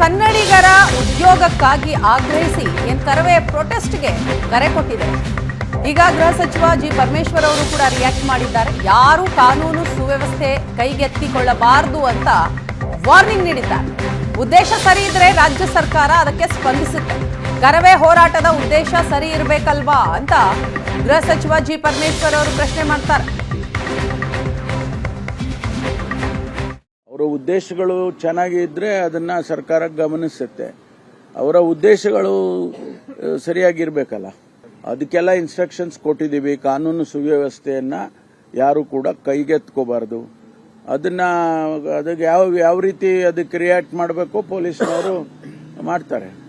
ಕನ್ನಡಿಗರ ಉದ್ಯೋಗಕ್ಕಾಗಿ ಆಗ್ರಹಿಸಿ ಏನ್ ಕರವೇ ಪ್ರೊಟೆಸ್ಟ್ಗೆ ಕರೆ ಕೊಟ್ಟಿದೆ. ಈಗ ಗೃಹ ಸಚಿವ ಜಿ ಪರಮೇಶ್ವರ್ ಅವರು ಕೂಡ ರಿಯಾಕ್ಟ್ ಮಾಡಿದ್ದಾರೆ. ಯಾರು ಕಾನೂನು ಸುವ್ಯವಸ್ಥೆ ಕೈಗೆತ್ತಿಕೊಳ್ಳಬಾರದು ಅಂತ ವಾರ್ನಿಂಗ್ ನೀಡಿದ್ದಾರೆ. ಉದ್ದೇಶ ಸರಿ ಇದ್ರೆ ರಾಜ್ಯ ಸರ್ಕಾರ ಅದಕ್ಕೆ ಸ್ಪಂದಿಸುತ್ತೆ. ಕರವೇ ಹೋರಾಟದ ಉದ್ದೇಶ ಸರಿ ಇರಬೇಕಲ್ವಾ ಅಂತ ಗೃಹ ಸಚಿವ ಜಿ ಪರಮೇಶ್ವರ್ ಅವರು ಪ್ರಶ್ನೆ ಮಾಡ್ತಾರೆ. ಅವರ ಉದ್ದೇಶಗಳು ಚೆನ್ನಾಗಿ ಇದ್ರೆ ಅದನ್ನ ಸರ್ಕಾರ ಗಮನಿಸುತ್ತೆ. ಅವರ ಉದ್ದೇಶಗಳು ಸರಿಯಾಗಿ ಸರಿಯಾಗಿರ್ಬೇಕಲ್ಲ. ಅದಕ್ಕೆಲ್ಲ ಇನ್ಸ್ಟ್ರಕ್ಷನ್ಸ್ ಕೊಟ್ಟಿದ್ದೀವಿ. ಕಾನೂನು ಸುವ್ಯವಸ್ಥೆಯನ್ನ ಯಾರು ಕೂಡ ಕೈಗೆತ್ಕೋಬಾರ್ದು. ಅದನ್ನ, ಅದಕ್ಕೆ ಯಾವ ಯಾವ ರೀತಿ ಅದಕ್ಕೆ ರಿಯಾಕ್ಟ್ ಮಾಡಬೇಕು ಪೊಲೀಸ್ನವರು ಮಾಡ್ತಾರೆ.